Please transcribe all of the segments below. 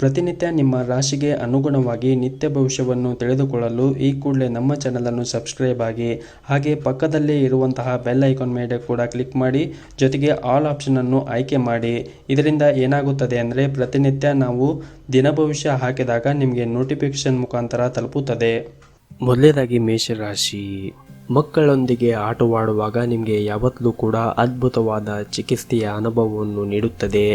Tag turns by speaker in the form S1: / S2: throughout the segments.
S1: ಪ್ರತಿನಿತ್ಯ ನಿಮ್ಮ ರಾಶಿಗೆ ಅನುಗುಣವಾಗಿ ನಿತ್ಯ ಭವಿಷ್ಯವನ್ನು ತಿಳಿದುಕೊಳ್ಳಲು ಈ ಕೂಡಲೇ ನಮ್ಮ ಚಾನಲನ್ನು ಸಬ್ಸ್ಕ್ರೈಬ್ ಆಗಿ, ಹಾಗೆ ಪಕ್ಕದಲ್ಲೇ ಇರುವಂತಹ ಬೆಲ್ ಐಕಾನ್ ಮೇಲೆ ಕೂಡ ಕ್ಲಿಕ್ ಮಾಡಿ, ಜೊತೆಗೆ ಆಲ್ ಆಪ್ಷನನ್ನು ಆಯ್ಕೆ ಮಾಡಿ. ಇದರಿಂದ ಏನಾಗುತ್ತದೆ ಅಂದರೆ ಪ್ರತಿನಿತ್ಯ ನಾವು ದಿನ ಭವಿಷ್ಯ ಹಾಕಿದಾಗ ನಿಮಗೆ ನೋಟಿಫಿಕೇಶನ್ ಮುಖಾಂತರ ತಲುಪುತ್ತದೆ. ಮೊದಲನೇದಾಗಿ ಮೇಷರಾಶಿ ಮಕ್ಕಳೊಂದಿಗೆ ಆಟವಾಡುವಾಗ ನಿಮಗೆ ಯಾವತ್ತಲೂ ಕೂಡ ಅದ್ಭುತವಾದ ಚಿಕಿತ್ಸೆಯ ಅನುಭವವನ್ನು ನೀಡುತ್ತದೆ.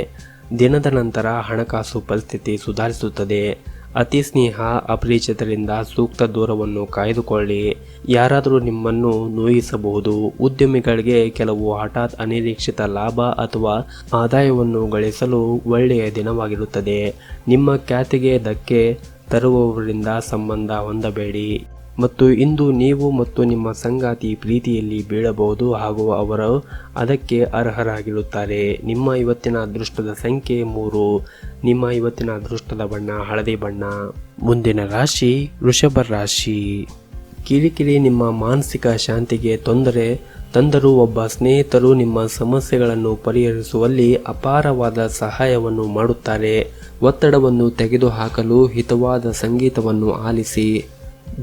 S1: ದಿನದ ನಂತರ ಹಣಕಾಸು ಪರಿಸ್ಥಿತಿ ಸುಧಾರಿಸುತ್ತದೆ. ಅತಿ ಸ್ನೇಹ, ಅಪರಿಚಿತರಿಂದ ಸೂಕ್ತ ದೂರವನ್ನು ಕಾಯ್ದುಕೊಳ್ಳಿ. ಯಾರಾದರೂ ನಿಮ್ಮನ್ನು ನೋಯಿಸಬಹುದು. ಉದ್ಯಮಿಗಳಿಗೆ ಕೆಲವು ಹಠಾತ್ ಅನಿರೀಕ್ಷಿತ ಲಾಭ ಅಥವಾ ಆದಾಯವನ್ನು ಗಳಿಸಲು ಒಳ್ಳೆಯ ದಿನವಾಗಿರುತ್ತದೆ. ನಿಮ್ಮ ಖ್ಯಾತಿಗೆ ಧಕ್ಕೆ ತರುವವರಿಂದ ಸಂಬಂಧ ಹೊಂದಬೇಡಿ. ಮತ್ತು ಇಂದು ನೀವು ಮತ್ತು ನಿಮ್ಮ ಸಂಗಾತಿ ಪ್ರೀತಿಯಲ್ಲಿ ಬೀಳಬಹುದು ಹಾಗೂ ಅವರು ಅದಕ್ಕೆ ಅರ್ಹರಾಗಿರುತ್ತಾರೆ. ನಿಮ್ಮ ಇವತ್ತಿನ ಅದೃಷ್ಟದ ಸಂಖ್ಯೆ ಮೂರು. ನಿಮ್ಮ ಇವತ್ತಿನ ಅದೃಷ್ಟದ ಬಣ್ಣ ಹಳದಿ ಬಣ್ಣ. ಮುಂದಿನ ರಾಶಿ ವೃಷಭ ರಾಶಿ. ಕಿರಿಕಿರಿ ನಿಮ್ಮ ಮಾನಸಿಕ ಶಾಂತಿಗೆ ತೊಂದರೆ. ತಂದರೂ ಒಬ್ಬ ಸ್ನೇಹಿತರು ನಿಮ್ಮ ಸಮಸ್ಯೆಗಳನ್ನು ಪರಿಹರಿಸುವಲ್ಲಿ ಅಪಾರವಾದ ಸಹಾಯವನ್ನು ಮಾಡುತ್ತಾರೆ. ಒತ್ತಡವನ್ನು ತೆಗೆದುಹಾಕಲು ಹಿತವಾದ ಸಂಗೀತವನ್ನು ಆಲಿಸಿ.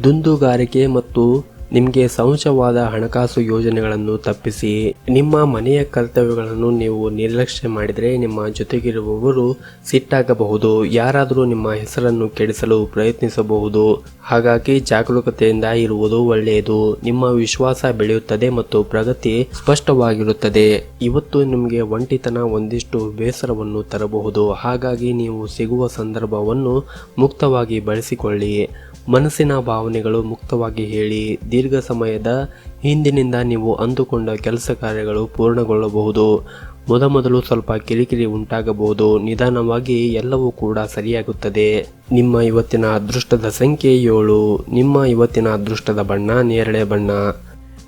S1: ದುಂದುಗಾರಿಕೆ ಮತ್ತು ನಿಮಗೆ ಸಂಶಯವಾದ ಹಣಕಾಸು ಯೋಜನೆಗಳನ್ನು ತಪ್ಪಿಸಿ ನಿಮ್ಮ ಮನೆಯ ಕರ್ತವ್ಯಗಳನ್ನು ನೀವು ನಿರ್ಲಕ್ಷ್ಯ ಮಾಡಿದರೆ ನಿಮ್ಮ ಜೊತೆಗಿರುವವರು ಸಿಟ್ಟಾಗಬಹುದು. ಯಾರಾದರೂ ನಿಮ್ಮ ಹೆಸರನ್ನು ಕೆಡಿಸಲು ಪ್ರಯತ್ನಿಸಬಹುದು. ಹಾಗಾಗಿ ಜಾಗರೂಕತೆಯಿಂದ ಇರುವುದು ಒಳ್ಳೆಯದು. ನಿಮ್ಮ ವಿಶ್ವಾಸ ಬೆಳೆಯುತ್ತದೆ ಮತ್ತು ಪ್ರಗತಿ ಸ್ಪಷ್ಟವಾಗಿರುತ್ತದೆ. ಇವತ್ತು ನಿಮಗೆ ಒಂಟಿತನ ಒಂದಿಷ್ಟು ಬೇಸರವನ್ನು ತರಬಹುದು. ಹಾಗಾಗಿ ನೀವು ಸಿಗುವ ಸಂದರ್ಭವನ್ನು ಮುಕ್ತವಾಗಿ ಬಳಸಿಕೊಳ್ಳಿ. ಮನಸ್ಸಿನ ಭಾವನೆಗಳು ಮುಕ್ತವಾಗಿ ಹೇಳಿ. ದೀರ್ಘ ಸಮಯದ ಹಿಂದಿನಿಂದ ನೀವು ಅಂದುಕೊಂಡ ಕೆಲಸ ಕಾರ್ಯಗಳು ಪೂರ್ಣಗೊಳ್ಳಬಹುದು. ಮೊದಮೊದಲು ಸ್ವಲ್ಪ ಕಿರಿಕಿರಿ ಉಂಟಾಗಬಹುದು. ನಿಧಾನವಾಗಿ ಎಲ್ಲವೂ ಕೂಡ ಸರಿಯಾಗುತ್ತದೆ. ನಿಮ್ಮ ಇವತ್ತಿನ ಅದೃಷ್ಟದ ಸಂಖ್ಯೆ ಏಳು. ನಿಮ್ಮ ಇವತ್ತಿನ ಅದೃಷ್ಟದ ಬಣ್ಣ ನೇರಳೆ ಬಣ್ಣ.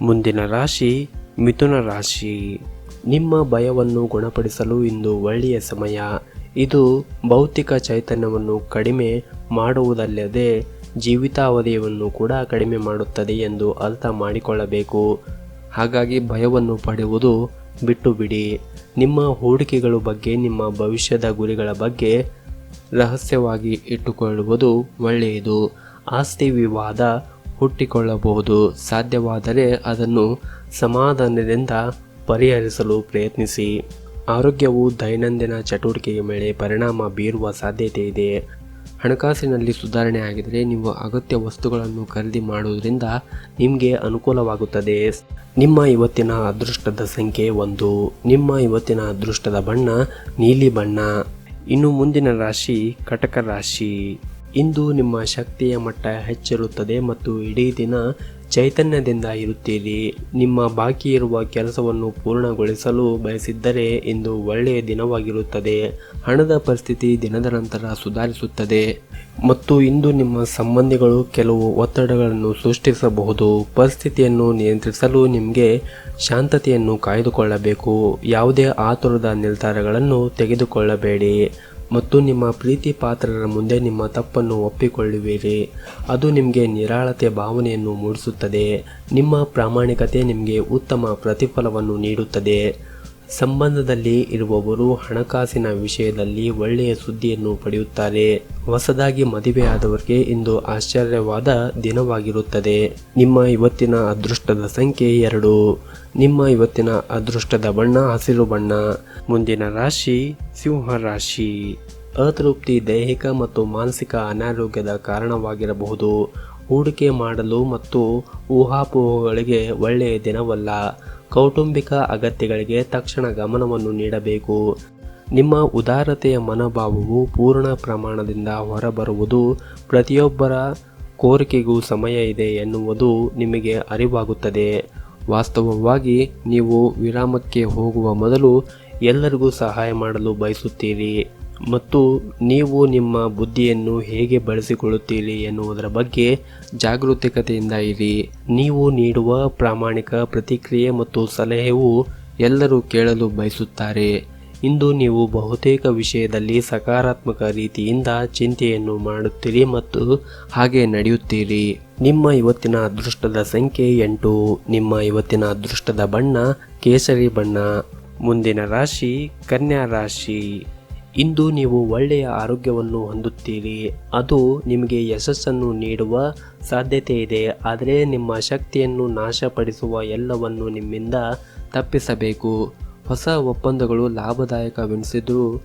S1: ಮುಂದಿನ ರಾಶಿ ಮಿಥುನ ರಾಶಿ. ನಿಮ್ಮ ಭಯವನ್ನು ಗುಣಪಡಿಸಲು ಇಂದು ಒಳ್ಳೆಯ ಸಮಯ. ಇದು ಭೌತಿಕ ಚೈತನ್ಯವನ್ನು ಕಡಿಮೆ ಮಾಡುವುದಲ್ಲದೆ ಜೀವಿತಾವಧಿಯನ್ನು ಕೂಡ ಕಡಿಮೆ ಮಾಡುತ್ತದೆ ಎಂದು ಅರ್ಥ ಮಾಡಿಕೊಳ್ಳಬೇಕು. ಹಾಗಾಗಿ ಭಯವನ್ನು ಪಡೆಯುವುದು ಬಿಟ್ಟು ಬಿಡಿ ನಿಮ್ಮ ಹೂಡಿಕೆಗಳ ಬಗ್ಗೆ, ನಿಮ್ಮ ಭವಿಷ್ಯದ ಗುರಿಗಳ ಬಗ್ಗೆ ರಹಸ್ಯವಾಗಿ ಇಟ್ಟುಕೊಳ್ಳುವುದು ಒಳ್ಳೆಯದು. ಆಸ್ತಿ ವಿವಾದ ಹುಟ್ಟಿಕೊಳ್ಳಬಹುದು. ಸಾಧ್ಯವಾದರೆ ಅದನ್ನು ಸಮಾಧಾನದಿಂದ ಪರಿಹರಿಸಲು ಪ್ರಯತ್ನಿಸಿ. ಆರೋಗ್ಯವು ದೈನಂದಿನ ಚಟುವಟಿಕೆಯ ಮೇಲೆ ಪರಿಣಾಮ ಬೀರುವ ಸಾಧ್ಯತೆ ಇದೆ. ಹಣಕಾಸಿನಲ್ಲಿ ಸುಧಾರಣೆ ಆಗಿದರೆ ನೀವು ಅಗತ್ಯ ವಸ್ತುಗಳನ್ನು ಖರೀದಿ ಮಾಡುವುದರಿಂದ ನಿಮಗೆ ಅನುಕೂಲವಾಗುತ್ತದೆ. ನಿಮ್ಮ ಇವತ್ತಿನ ಅದೃಷ್ಟದ ಸಂಖ್ಯೆ ಒಂದು. ನಿಮ್ಮ ಇವತ್ತಿನ ಅದೃಷ್ಟದ ಬಣ್ಣ ನೀಲಿ ಬಣ್ಣ. ಇನ್ನು ಮುಂದಿನ ರಾಶಿ ಕಟಕ ರಾಶಿ. ಇಂದು ನಿಮ್ಮ ಶಕ್ತಿಯ ಮಟ್ಟ ಹೆಚ್ಚಿರುತ್ತದೆ ಮತ್ತು ಇಡೀ ದಿನ ಚೈತನ್ಯದಿಂದ ಇರುತ್ತೀರಿ. ನಿಮ್ಮ ಬಾಕಿ ಇರುವ ಕೆಲಸವನ್ನು ಪೂರ್ಣಗೊಳಿಸಲು ಬಯಸಿದ್ದರೆ ಇಂದು ಒಳ್ಳೆಯ ದಿನವಾಗಿರುತ್ತದೆ. ಹಣದ ಪರಿಸ್ಥಿತಿ ದಿನದ ನಂತರ ಸುಧಾರಿಸುತ್ತದೆ. ಮತ್ತು ಇಂದು ನಿಮ್ಮ ಸಂಬಂಧಿಗಳು ಕೆಲವು ಒತ್ತಡಗಳನ್ನು ಸೃಷ್ಟಿಸಬಹುದು. ಪರಿಸ್ಥಿತಿಯನ್ನು ನಿಯಂತ್ರಿಸಲು ನಿಮಗೆ ಶಾಂತತೆಯನ್ನು ಕಾಯ್ದುಕೊಳ್ಳಬೇಕು. ಯಾವುದೇ ಆತುರದ ನಿರ್ಧಾರಗಳನ್ನು ತೆಗೆದುಕೊಳ್ಳಬೇಡಿ. ಮತ್ತು ನಿಮ್ಮ ಪ್ರೀತಿ ಪಾತ್ರರ ಮುಂದೆ ನಿಮ್ಮ ತಪ್ಪನ್ನು ಒಪ್ಪಿಕೊಳ್ಳುವಿರಿ. ಅದು ನಿಮಗೆ ನಿರಾಳತೆ ಭಾವನೆಯನ್ನು ಮೂಡಿಸುತ್ತದೆ. ನಿಮ್ಮ ಪ್ರಾಮಾಣಿಕತೆ ನಿಮಗೆ ಉತ್ತಮ ಪ್ರತಿಫಲವನ್ನು ನೀಡುತ್ತದೆ. ಸಂಬಂಧದಲ್ಲಿ ಇರುವವರು ಹಣಕಾಸಿನ ವಿಷಯದಲ್ಲಿ ಒಳ್ಳೆಯ ಸುದ್ದಿಯನ್ನು ಪಡೆಯುತ್ತಾರೆ. ಹೊಸದಾಗಿ ಮದುವೆಯಾದವರಿಗೆ ಇಂದು ಆಶ್ಚರ್ಯವಾದ ದಿನವಾಗಿರುತ್ತದೆ. ನಿಮ್ಮ ಇವತ್ತಿನ ಅದೃಷ್ಟದ ಸಂಖ್ಯೆ ಎರಡು. ನಿಮ್ಮ ಇವತ್ತಿನ ಅದೃಷ್ಟದ ಬಣ್ಣ ಹಸಿರು ಬಣ್ಣ. ಮುಂದಿನ ರಾಶಿ ಸಿಂಹ ರಾಶಿ. ಅತೃಪ್ತಿ, ದೈಹಿಕ ಮತ್ತು ಮಾನಸಿಕ ಅನಾರೋಗ್ಯದ ಕಾರಣವಾಗಿರಬಹುದು. ಹೂಡಿಕೆ ಮಾಡಲು ಮತ್ತು ಊಹಾಪೋಹಗಳಿಗೆ ಒಳ್ಳೆಯ ದಿನವಲ್ಲ. ಕೌಟುಂಬಿಕ ಅಗತ್ಯಗಳಿಗೆ ತಕ್ಷಣ ಗಮನವನ್ನು ನೀಡಬೇಕು. ನಿಮ್ಮ ಉದಾರತೆಯ ಮನೋಭಾವವು ಪೂರ್ಣ ಪ್ರಮಾಣದಿಂದ ಹೊರಬರುವುದು ಪ್ರತಿಯೊಬ್ಬರ ಕೋರಿಕೆಗೂ ಸಮಯ ಇದೆ ಎನ್ನುವುದು ನಿಮಗೆ ಅರಿವಾಗುತ್ತದೆ. ವಾಸ್ತವವಾಗಿ ನೀವು ವಿರಾಮಕ್ಕೆ ಹೋಗುವ ಮೊದಲು ಎಲ್ಲರಿಗೂ ಸಹಾಯ ಮಾಡಲು ಬಯಸುತ್ತೀರಿ. ಮತ್ತು ನೀವು ನಿಮ್ಮ ಬುದ್ಧಿಯನ್ನು ಹೇಗೆ ಬಳಸಿಕೊಳ್ಳುತ್ತೀರಿ ಎನ್ನುವುದರ ಬಗ್ಗೆ ಜಾಗರೂಕತೆಯಿಂದ ಇರಿ. ನೀವು ನೀಡುವ ಪ್ರಾಮಾಣಿಕ ಪ್ರತಿಕ್ರಿಯೆ ಮತ್ತು ಸಲಹೆಯು ಎಲ್ಲರೂ ಕೇಳಲು ಬಯಸುತ್ತಾರೆ. ಇಂದು ನೀವು ಬಹುತೇಕ ವಿಷಯದಲ್ಲಿ ಸಕಾರಾತ್ಮಕ ರೀತಿಯಿಂದ ಚಿಂತೆಯನ್ನು ಮಾಡುತ್ತೀರಿ ಮತ್ತು ಹಾಗೆ ನಡೆಯುತ್ತೀರಿ. ನಿಮ್ಮ ಇವತ್ತಿನ ಅದೃಷ್ಟದ ಸಂಖ್ಯೆ ಎಂಟು. ನಿಮ್ಮ ಇವತ್ತಿನ ಅದೃಷ್ಟದ ಬಣ್ಣ ಕೇಸರಿ ಬಣ್ಣ. ಮುಂದಿನ ರಾಶಿ ಕನ್ಯಾ ರಾಶಿ. ಇಂದು ನೀವು ಒಳ್ಳೆಯ ಆರೋಗ್ಯವನ್ನು ಹೊಂದುತ್ತೀರಿ. ಅದು ನಿಮಗೆ ಯಶಸ್ಸನ್ನು ನೀಡುವ ಸಾಧ್ಯತೆ ಇದೆ. ಆದರೆ ನಿಮ್ಮ ಶಕ್ತಿಯನ್ನು ನಾಶಪಡಿಸುವ ಎಲ್ಲವನ್ನು ನಿಮ್ಮಿಂದ ತಪ್ಪಿಸಬೇಕು. ಹೊಸ ಒಪ್ಪಂದಗಳು ಲಾಭದಾಯಕವೆನಿಸಿದರೂ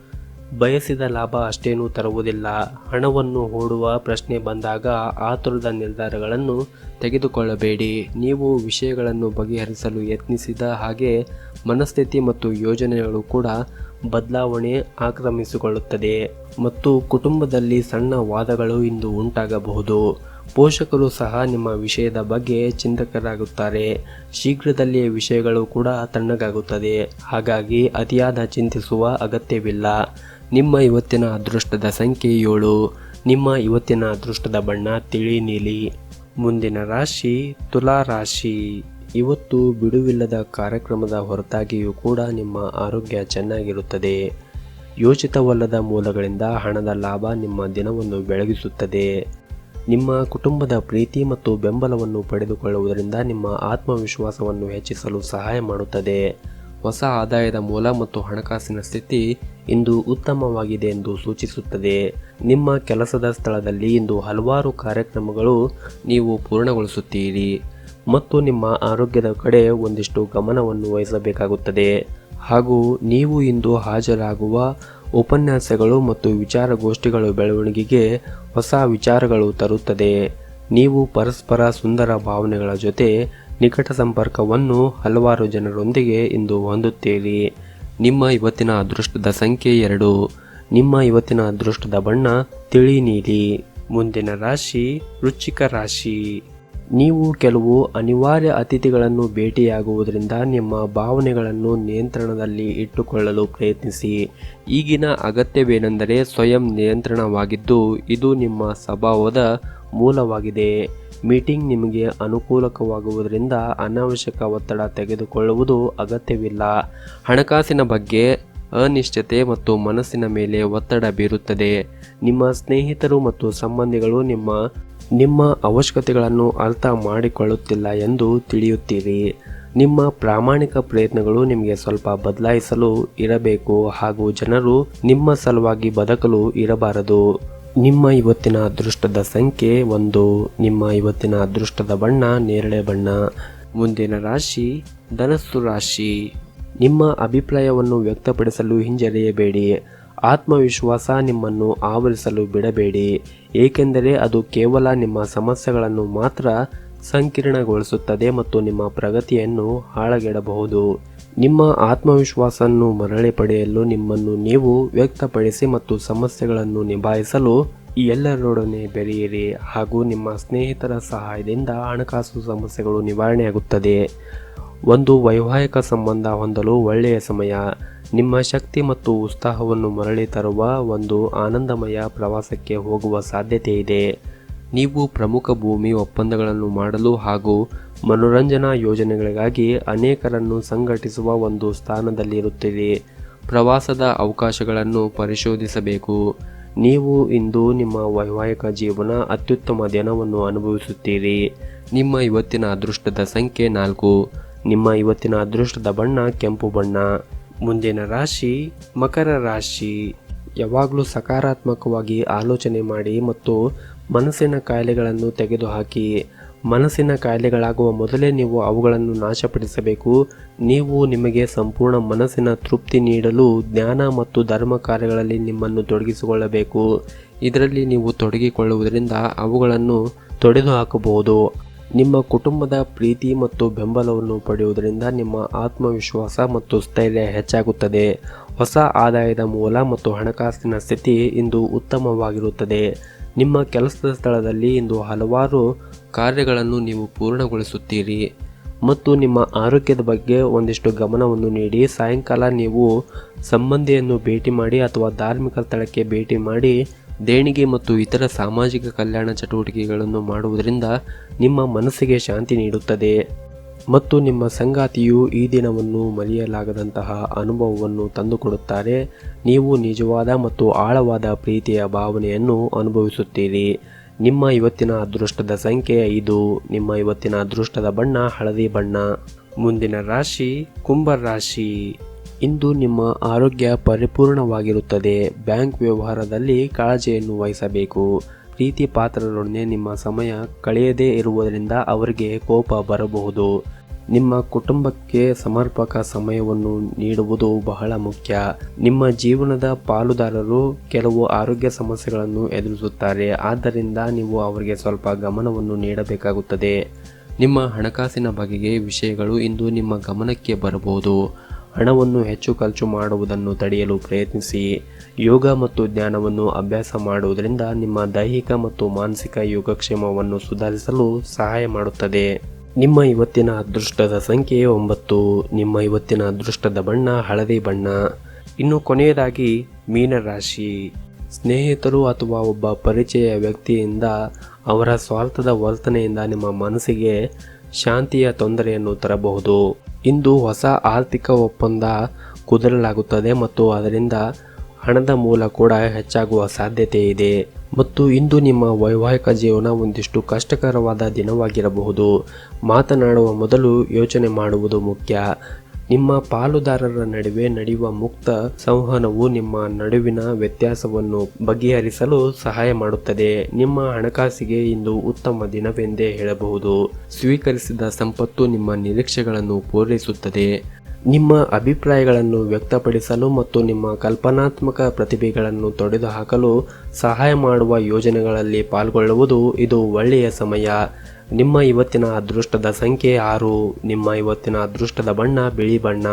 S1: ಬಯಸಿದ ಲಾಭ ಅಷ್ಟೇನೂ ತರುವುದಿಲ್ಲ. ಹಣವನ್ನು ಹೂಡುವ ಪ್ರಶ್ನೆ ಬಂದಾಗ ಆತುರದ ನಿರ್ಧಾರಗಳನ್ನು ತೆಗೆದುಕೊಳ್ಳಬೇಡಿ. ನೀವು ವಿಷಯಗಳನ್ನು ಬಗೆಹರಿಸಲು ಯತ್ನಿಸಿದ ಹಾಗೆ ಮನಸ್ಥಿತಿ ಮತ್ತು ಯೋಜನೆಗಳು ಕೂಡ ಬದಲಾವಣೆ ಆಕ್ರಮಿಸಿಕೊಳ್ಳುತ್ತದೆ ಮತ್ತು ಕುಟುಂಬದಲ್ಲಿ ಸಣ್ಣ ವಾದಗಳು ಇಂದು ಉಂಟಾಗಬಹುದು. ಪೋಷಕರು ಸಹ ನಿಮ್ಮ ವಿಷಯದ ಬಗ್ಗೆ ಚಿಂತಕರಾಗುತ್ತಾರೆ. ಶೀಘ್ರದಲ್ಲಿಯೇ ವಿಷಯಗಳು ಕೂಡ ತಣ್ಣಗಾಗುತ್ತದೆ. ಹಾಗಾಗಿ ಅತಿಯಾದ ಚಿಂತಿಸುವ ಅಗತ್ಯವಿಲ್ಲ. ನಿಮ್ಮ ಇವತ್ತಿನ ಅದೃಷ್ಟದ ಸಂಖ್ಯೆ ಏಳು. ನಿಮ್ಮ ಇವತ್ತಿನ ಅದೃಷ್ಟದ ಬಣ್ಣ ತಿಳಿ ನೀಲಿ. ಮುಂದಿನ ರಾಶಿ, ತುಲಾ ರಾಶಿ. ಇವತ್ತು ಬಿಡುವಿಲ್ಲದ ಕಾರ್ಯಕ್ರಮದ ಹೊರತಾಗಿಯೂ ಕೂಡ ನಿಮ್ಮ ಆರೋಗ್ಯ ಚೆನ್ನಾಗಿರುತ್ತದೆ. ಯೋಚಿತವಲ್ಲದ ಮೂಲಗಳಿಂದ ಹಣದ ಲಾಭ ನಿಮ್ಮ ದಿನವನ್ನು ಬೆಳಗಿಸುತ್ತದೆ. ನಿಮ್ಮ ಕುಟುಂಬದ ಪ್ರೀತಿ ಮತ್ತು ಬೆಂಬಲವನ್ನು ಪಡೆದುಕೊಳ್ಳುವುದರಿಂದ ನಿಮ್ಮ ಆತ್ಮವಿಶ್ವಾಸವನ್ನು ಹೆಚ್ಚಿಸಲು ಸಹಾಯ ಮಾಡುತ್ತದೆ. ಹೊಸ ಆದಾಯದ ಮೂಲ ಮತ್ತು ಹಣಕಾಸಿನ ಸ್ಥಿತಿ ಇಂದು ಉತ್ತಮವಾಗಿದೆ ಎಂದು ಸೂಚಿಸುತ್ತದೆ. ನಿಮ್ಮ ಕೆಲಸದ ಸ್ಥಳದಲ್ಲಿ ಇಂದು ಹಲವಾರು ಕಾರ್ಯಕ್ರಮಗಳು ನೀವು ಪೂರ್ಣಗೊಳಿಸುತ್ತೀರಿ. ಮತ್ತು ನಿಮ್ಮ ಆರೋಗ್ಯದ ಕಡೆ ಒಂದಿಷ್ಟು ಗಮನವನ್ನು ವಹಿಸಬೇಕಾಗುತ್ತದೆ. ಹಾಗೂ ನೀವು ಇಂದು ಹಾಜರಾಗುವ ಉಪನ್ಯಾಸಗಳು ಮತ್ತು ವಿಚಾರಗೋಷ್ಠಿಗಳು ಬೆಳವಣಿಗೆಗೆ ಹೊಸ ವಿಚಾರಗಳು ತರುತ್ತದೆ. ನೀವು ಪರಸ್ಪರ ಸುಂದರ ಭಾವನೆಗಳ ಜೊತೆ ನಿಕಟ ಸಂಪರ್ಕವನ್ನು ಹಲವಾರು ಜನರೊಂದಿಗೆ ಇಂದು ಹೊಂದುತ್ತೀರಿ. ನಿಮ್ಮ ಇವತ್ತಿನ ಅದೃಷ್ಟದ ಸಂಖ್ಯೆ ಎರಡು. ನಿಮ್ಮ ಇವತ್ತಿನ ಅದೃಷ್ಟದ ಬಣ್ಣ ತಿಳಿ ನೀಲಿ. ಮುಂದಿನ ರಾಶಿ ರುಚಿಕ ರಾಶಿ. ನೀವು ಕೆಲವು ಅನಿವಾರ್ಯ ಅತಿಥಿಗಳನ್ನು ಭೇಟಿಯಾಗುವುದರಿಂದ ನಿಮ್ಮ ಭಾವನೆಗಳನ್ನು ನಿಯಂತ್ರಣದಲ್ಲಿ ಇಟ್ಟುಕೊಳ್ಳಲು ಪ್ರಯತ್ನಿಸಿ. ಈಗಿನ ಅಗತ್ಯವೇನೆಂದರೆ ಸ್ವಯಂ ನಿಯಂತ್ರಣವಾಗಿದ್ದು ಇದು ನಿಮ್ಮ ಸ್ವಭಾವದ ಮೂಲವಾಗಿದೆ. ಮೀಟಿಂಗ್ ನಿಮಗೆ ಅನುಕೂಲಕವಾಗುವುದರಿಂದ ಅನಾವಶ್ಯಕ ಒತ್ತಡ ತೆಗೆದುಕೊಳ್ಳುವುದು ಅಗತ್ಯವಿಲ್ಲ. ಹಣಕಾಸಿನ ಬಗ್ಗೆ ಅನಿಶ್ಚಿತತೆ ಮತ್ತು ಮನಸ್ಸಿನ ಮೇಲೆ ಒತ್ತಡ ಬೀರುತ್ತದೆ. ನಿಮ್ಮ ಸ್ನೇಹಿತರು ಮತ್ತು ಸಂಬಂಧಿಗಳು ನಿಮ್ಮ ನಿಮ್ಮ ಅವಶ್ಯಕತೆಗಳನ್ನು ಅರ್ಥ ಮಾಡಿಕೊಳ್ಳುತ್ತಿಲ್ಲ ಎಂದು ತಿಳಿಯುತ್ತೀರಿ. ನಿಮ್ಮ ಪ್ರಾಮಾಣಿಕ ಪ್ರಯತ್ನಗಳು ನಿಮಗೆ ಸ್ವಲ್ಪ ಬದಲಾಯಿಸಲು ಇರಬೇಕು ಹಾಗೂ ಜನರು ನಿಮ್ಮ ಸಲುವಾಗಿ ಬದುಕಲು ಇರಬಾರದು. ನಿಮ್ಮ ಇವತ್ತಿನ ಅದೃಷ್ಟದ ಸಂಖ್ಯೆ ಒಂದು. ನಿಮ್ಮ ಇವತ್ತಿನ ಅದೃಷ್ಟದ ಬಣ್ಣ ನೇರಳೆ ಬಣ್ಣ. ಮುಂದಿನ ರಾಶಿ ಧನಸ್ಸು ರಾಶಿ. ನಿಮ್ಮ ಅಭಿಪ್ರಾಯವನ್ನು ವ್ಯಕ್ತಪಡಿಸಲು ಹಿಂಜರಿಯಬೇಡಿ. ಆತ್ಮವಿಶ್ವಾಸ ನಿಮ್ಮನ್ನು ಆವರಿಸಲು ಬಿಡಬೇಡಿ, ಏಕೆಂದರೆ ಅದು ಕೇವಲ ನಿಮ್ಮ ಸಮಸ್ಯೆಗಳನ್ನು ಮಾತ್ರ ಸಂಕೀರ್ಣಗೊಳಿಸುತ್ತದೆ ಮತ್ತು ನಿಮ್ಮ ಪ್ರಗತಿಯನ್ನು ಹಾಳಗೆಡಬಹುದು. ನಿಮ್ಮ ಆತ್ಮವಿಶ್ವಾಸವನ್ನು ಮರಳಿ ಪಡೆಯಲು ನಿಮ್ಮನ್ನು ನೀವು ವ್ಯಕ್ತಪಡಿಸಿ ಮತ್ತು ಸಮಸ್ಯೆಗಳನ್ನು ನಿಭಾಯಿಸಲು ಎಲ್ಲರೊಡನೆ ಬೆರೆಯಿರಿ ಹಾಗೂ ನಿಮ್ಮ ಸ್ನೇಹಿತರ ಸಹಾಯದಿಂದ ಹಣಕಾಸು ಸಮಸ್ಯೆಗಳು ನಿವಾರಣೆಯಾಗುತ್ತದೆ. ಒಂದು ವೈವಾಹಿಕ ಸಂಬಂಧ ಹೊಂದಲು ಒಳ್ಳೆಯ ಸಮಯ. ನಿಮ್ಮ ಶಕ್ತಿ ಮತ್ತು ಉತ್ಸಾಹವನ್ನು ಮರಳಿ ತರುವ ಒಂದು ಆನಂದಮಯ ಪ್ರವಾಸಕ್ಕೆ ಹೋಗುವ ಸಾಧ್ಯತೆ ಇದೆ. ನೀವು ಪ್ರಮುಖ ಭೂಮಿ ಒಪ್ಪಂದಗಳನ್ನು ಮಾಡಲು ಹಾಗೂ ಮನೋರಂಜನಾ ಯೋಜನೆಗಳಿಗಾಗಿ ಅನೇಕರನ್ನು ಸಂಘಟಿಸುವ ಒಂದು ಸ್ಥಾನದಲ್ಲಿರುತ್ತೀರಿ. ಪ್ರವಾಸದ ಅವಕಾಶಗಳನ್ನು ಪರಿಶೋಧಿಸಬೇಕು. ನೀವು ಇಂದು ನಿಮ್ಮ ವೈವಾಹಿಕ ಜೀವನ ಅತ್ಯುತ್ತಮ ದಿನವನ್ನು ಅನುಭವಿಸುತ್ತೀರಿ. ನಿಮ್ಮ ಇವತ್ತಿನ ಅದೃಷ್ಟದ ಸಂಖ್ಯೆ ನಾಲ್ಕು. ನಿಮ್ಮ ಇವತ್ತಿನ ಅದೃಷ್ಟದ ಬಣ್ಣ ಕೆಂಪು ಬಣ್ಣ. ಮುಂದಿನ ರಾಶಿ ಮಕರ ರಾಶಿ. ಯಾವಾಗಲೂ ಸಕಾರಾತ್ಮಕವಾಗಿ ಆಲೋಚನೆ ಮಾಡಿ ಮತ್ತು ಮನಸ್ಸಿನ ಕಾಯಿಲೆಗಳನ್ನು ತೆಗೆದುಹಾಕಿ. ಮನಸ್ಸಿನ ಕಾಯಿಲೆಗಳಾಗುವ ಮೊದಲೇ ನೀವು ಅವುಗಳನ್ನು ನಾಶಪಡಿಸಬೇಕು. ನೀವು ನಿಮಗೆ ಸಂಪೂರ್ಣ ಮನಸ್ಸಿನ ತೃಪ್ತಿ ನೀಡಲು ಜ್ಞಾನ ಮತ್ತು ಧರ್ಮ ಕಾರ್ಯಗಳಲ್ಲಿ ನಿಮ್ಮನ್ನು ತೊಡಗಿಸಿಕೊಳ್ಳಬೇಕು. ಇದರಲ್ಲಿ ನೀವು ತೊಡಗಿಕೊಳ್ಳುವುದರಿಂದ ಅವುಗಳನ್ನು ತೊಡೆದು ಹಾಕಬಹುದು ನಿಮ್ಮ ಕುಟುಂಬದ ಪ್ರೀತಿ ಮತ್ತು ಬೆಂಬಲವನ್ನು ಪಡೆಯುವುದರಿಂದ ನಿಮ್ಮ ಆತ್ಮವಿಶ್ವಾಸ ಮತ್ತು ಸ್ಥೈರ್ಯ ಹೆಚ್ಚಾಗುತ್ತದೆ. ಹೊಸ ಆದಾಯದ ಮೂಲ ಮತ್ತು ಹಣಕಾಸಿನ ಸ್ಥಿತಿ ಇಂದು ಉತ್ತಮವಾಗಿರುತ್ತದೆ. ನಿಮ್ಮ ಕೆಲಸದ ಸ್ಥಳದಲ್ಲಿ ಇಂದು ಹಲವಾರು ಕಾರ್ಯಗಳನ್ನು ನೀವು ಪೂರ್ಣಗೊಳಿಸುತ್ತೀರಿ. ಮತ್ತು ನಿಮ್ಮ ಆರೋಗ್ಯದ ಬಗ್ಗೆ ಒಂದಿಷ್ಟು ಗಮನವನ್ನು ನೀಡಿ, ಸಾಯಂಕಾಲ ನೀವು ಸಂಬಂಧಿಯನ್ನು ಭೇಟಿ ಮಾಡಿ ಅಥವಾ ಧಾರ್ಮಿಕ ಸ್ಥಳಕ್ಕೆ ಭೇಟಿ ಮಾಡಿ ದೇಣಿಗೆ ಮತ್ತು ಇತರ ಸಾಮಾಜಿಕ ಕಲ್ಯಾಣ ಚಟುವಟಿಕೆಗಳನ್ನು ಮಾಡುವುದರಿಂದ ನಿಮ್ಮ ಮನಸ್ಸಿಗೆ ಶಾಂತಿ ನೀಡುತ್ತದೆ. ಮತ್ತು ನಿಮ್ಮ ಸಂಗಾತಿಯು ಈ ದಿನವನ್ನು ಮರೆಯಲಾಗದಂತಹ ಅನುಭವವನ್ನು ತಂದುಕೊಡುತ್ತಾರೆ. ನೀವು ನಿಜವಾದ ಮತ್ತು ಆಳವಾದ ಪ್ರೀತಿಯ ಭಾವನೆಯನ್ನು ಅನುಭವಿಸುತ್ತೀರಿ. ನಿಮ್ಮ ಇವತ್ತಿನ ಅದೃಷ್ಟದ ಸಂಖ್ಯೆ ಐದು. ನಿಮ್ಮ ಇವತ್ತಿನ ಅದೃಷ್ಟದ ಬಣ್ಣ ಹಳದಿ ಬಣ್ಣ. ಮುಂದಿನ ರಾಶಿ ಕುಂಭ ರಾಶಿ. ಇಂದು ನಿಮ್ಮ ಆರೋಗ್ಯ ಪರಿಪೂರ್ಣವಾಗಿರುತ್ತದೆ. ಬ್ಯಾಂಕ್ ವ್ಯವಹಾರದಲ್ಲಿ ಕಾಳಜಿಯನ್ನು ವಹಿಸಬೇಕು. ಪ್ರೀತಿ ಪಾತ್ರರೊಡನೆ ನಿಮ್ಮ ಸಮಯ ಕಳೆಯದೇ ಇರುವುದರಿಂದ ಅವರಿಗೆ ಕೋಪ ಬರಬಹುದು. ನಿಮ್ಮ ಕುಟುಂಬಕ್ಕೆ ಸಮರ್ಪಕ ಸಮಯವನ್ನು ನೀಡುವುದು ಬಹಳ ಮುಖ್ಯ. ನಿಮ್ಮ ಜೀವನದ ಪಾಲುದಾರರು ಕೆಲವು ಆರೋಗ್ಯ ಸಮಸ್ಯೆಗಳನ್ನು ಎದುರಿಸುತ್ತಾರೆ. ಆದ್ದರಿಂದ ನೀವು ಅವರಿಗೆ ಸ್ವಲ್ಪ ಗಮನವನ್ನು ನೀಡಬೇಕಾಗುತ್ತದೆ. ನಿಮ್ಮ ಹಣಕಾಸಿನ ಬಗೆಗೆ ವಿಷಯಗಳು ಇಂದು ನಿಮ್ಮ ಗಮನಕ್ಕೆ ಬರಬಹುದು. ಹಣವನ್ನು ಹೆಚ್ಚು ಖರ್ಚು ಮಾಡುವುದನ್ನು ತಡೆಯಲು ಪ್ರಯತ್ನಿಸಿ. ಯೋಗ ಮತ್ತು ಧ್ಯಾನವನ್ನು ಅಭ್ಯಾಸ ಮಾಡುವುದರಿಂದ ನಿಮ್ಮ ದೈಹಿಕ ಮತ್ತು ಮಾನಸಿಕ ಯೋಗಕ್ಷೇಮವನ್ನು ಸುಧಾರಿಸಲು ಸಹಾಯ ಮಾಡುತ್ತದೆ. ನಿಮ್ಮ ಇವತ್ತಿನ ಅದೃಷ್ಟದ ಸಂಖ್ಯೆ ಒಂಬತ್ತು. ನಿಮ್ಮ ಇವತ್ತಿನ ಅದೃಷ್ಟದ ಬಣ್ಣ ಹಳದಿ ಬಣ್ಣ. ಇನ್ನು ಕೊನೆಯದಾಗಿ ಮೀನರಾಶಿ ಸ್ನೇಹಿತರು ಅಥವಾ ಒಬ್ಬ ಪರಿಚಯ ವ್ಯಕ್ತಿಯಿಂದ ಅವರ ಸ್ವಾರ್ಥದ ವರ್ತನೆಯಿಂದ ನಿಮ್ಮ ಮನಸ್ಸಿಗೆ ಶಾಂತಿಯ ತೊಂದರೆಯನ್ನು ತರಬಹುದು. ಇಂದು ಹೊಸ ಆರ್ಥಿಕ ಒಪ್ಪಂದ ಕುದುರಲಾಗುತ್ತದೆ ಮತ್ತು ಅದರಿಂದ ಹಣದ ಮೂಲ ಕೂಡ ಹೆಚ್ಚಾಗುವ ಸಾಧ್ಯತೆ ಇದೆ. ಮತ್ತು ಇಂದು ನಿಮ್ಮ ವೈವಾಹಿಕ ಜೀವನ ಒಂದಿಷ್ಟು ಕಷ್ಟಕರವಾದ ದಿನವಾಗಿರಬಹುದು. ಮಾತನಾಡುವ ಮೊದಲು ಯೋಚನೆ ಮಾಡುವುದು ಮುಖ್ಯ. ನಿಮ್ಮ ಪಾಲುದಾರರ ನಡುವೆ ನಡೆಯುವ ಮುಕ್ತ ಸಂವಹನವು ನಿಮ್ಮ ನಡುವಿನ ವ್ಯತ್ಯಾಸವನ್ನು ಬಗೆಹರಿಸಲು ಸಹಾಯ ಮಾಡುತ್ತದೆ. ನಿಮ್ಮ ಹಣಕಾಸಿಗೆ ಇಂದು ಉತ್ತಮ ದಿನವೆಂದೇ ಹೇಳಬಹುದು. ಸ್ವೀಕರಿಸಿದ ಸಂಪತ್ತು ನಿಮ್ಮ ನಿರೀಕ್ಷೆಗಳನ್ನು ಪೂರೈಸುತ್ತದೆ. ನಿಮ್ಮ ಅಭಿಪ್ರಾಯಗಳನ್ನು ವ್ಯಕ್ತಪಡಿಸಲು ಮತ್ತು ನಿಮ್ಮ ಕಲ್ಪನಾತ್ಮಕ ಪ್ರತಿಭೆಗಳನ್ನು ತೊಡೆದುಹಾಕಲು ಸಹಾಯ ಮಾಡುವ ಯೋಜನೆಗಳಲ್ಲಿ ಪಾಲ್ಗೊಳ್ಳುವುದು ಇದು ಒಳ್ಳೆಯ ಸಮಯ. ನಿಮ್ಮ ಇವತ್ತಿನ ಅದೃಷ್ಟದ ಸಂಖ್ಯೆ ಆರು ನಿಮ್ಮ ಇವತ್ತಿನ ಅದೃಷ್ಟದ ಬಣ್ಣ ಬಿಳಿ ಬಣ್ಣ.